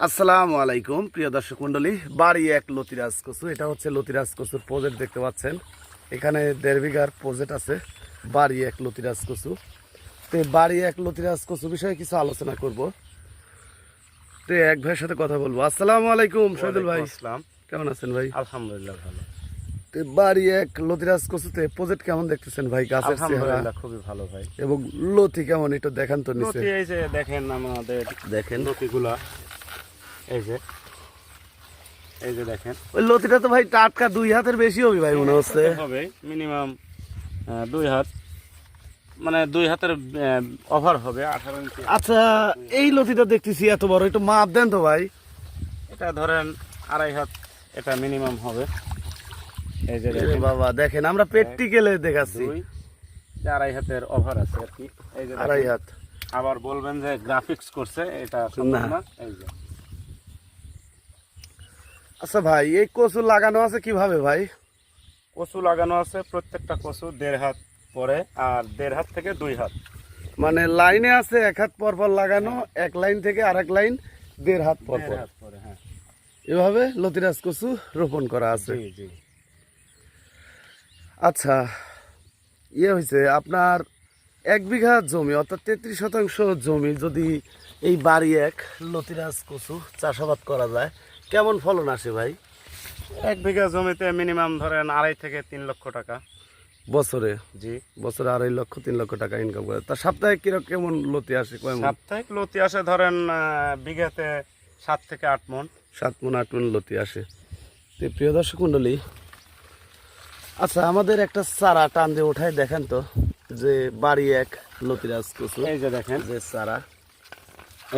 আসসালামু আলাইকুম প্রিয় দর্শক মন্ডলী। বাড়ি এক লতিরাজ কচু এটা হচ্ছে লতিরাজ কচুর প্রজেক্ট দেখতে পাচ্ছেন। এখানে দেড় বিঘার প্রজেক্ট আছে বাড়ি এক লতিরাজ কচু। তো বাড়ি এক লতিরাজ কচু বিষয়ে কিছু আলোচনা করব। তো এক ভাইয়ের সাথে কথা বলব। আসসালামু আলাইকুম শহীদুল ভাই। আসসালাম। কেমন আছেন ভাই? আলহামদুলিল্লাহ ভালো। তো বাড়ি এক লতিরাজ কচুতে প্রজেক্ট কেমন দেখতেছেন ভাই? গাছের চেহারা? খুবই ভালো ভাই। এবং লতি কেমন একটু দেখান তো নিচে। এই যে দেখেন আমাদের দেখেন। নথিগুলা এই যে। এই যে দেখেন। ওই লতিটা তো ভাই টাটকা দুই হাতের বেশি হবে ভাই মনে হচ্ছে। হবে মিনিমাম দুই হাত। মানে দুই হাতের ওভার হবে আঠারো ইঞ্চি আচ্ছা এই লতিটা দেখতেছি এত বড় একটু মাপ দেন তো ভাই। এটা ধরেন আড়াই হাত এটা মিনিমাম হবে। এই যে বাবা দেখেন আমরা প্র্যাকটিক্যালে দেখাচ্ছি। আড়াই হাতের ওভার আছে আর কি। এই যে আড়াই হাত। আবার বলবেন যে গ্রাফিক্স করছে এটা। না। এই যে। আচ্ছা ভাই এই কচু লাগানো আছে কীভাবে ভাই? কচু লাগানো আছে প্রত্যেকটা কচু দেড় হাত পরে আর দেড় হাত থেকে দুই হাত। মানে লাইনে আছে এক হাত পর পর লাগানো এক লাইন থেকে আর এক লাইন দেড় হাত পর পর। হ্যাঁ। এভাবে লতিরাজ কচু রোপণ করা আছে। আচ্ছা ইয়ে হয়েছে আপনার এক বিঘা জমি অর্থাৎ তেত্রিশ শতাংশ জমি যদি এই বাড়ি এক লতিরাজ কচু চাষাবাদ করা যায় কেমন ফলন আসে ভাই? এক বিঘা জমিতে মিনিমাম ধরেন আড়াই থেকে তিন লক্ষ টাকা। বছরে? জি। বছরে আড়াই লক্ষ তিন লক্ষ টাকা ইনকাম করে। তা সাপ্তাহিক কীরকম কেমন লতি আসে? সাপ্তাহিক লতি আসে ধরেন বিঘাতে সাত থেকে আট মন। সাত মন আট মন লতি আসে। তো প্রিয় দর্শক মণ্ডলী আচ্ছা আমাদের একটা চারা টান দিয়ে ওঠায় দেখেন তো যে বাড়ি এক লতিরাজ কচু এই যে দেখেন। যে চারা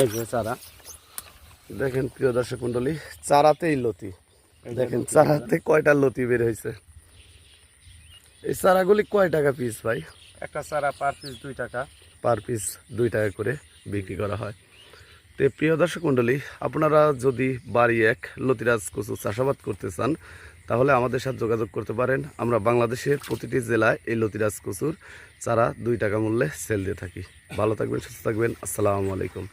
এই যে চারা। দেখেন প্রিয় দর্শক মণ্ডলী চারাতেই লতি। দেখেন চারাতে কয়টা লতি বের হয়েছে? এই চারাগুলি কয় টাকা পিস ভাই? একটা চারা পার পিস দুই টাকা। পার পিস দুই টাকা করে বিক্রি করা হয়। তো প্রিয় দর্শক মণ্ডলী আপনারা যদি বাড়ি এক লতিরাজ কচু চাষাবাদ করতে চান তাহলে আমাদের সাথে যোগাযোগ করতে পারেন। আমরা বাংলাদেশের প্রতিটি জেলায় এই লতিরাজ কচুর চারা দুই টাকা মূল্যে সেল দিয়ে থাকি। ভালো থাকবেন সুস্থ থাকবেন। আসসালামু আলাইকুম।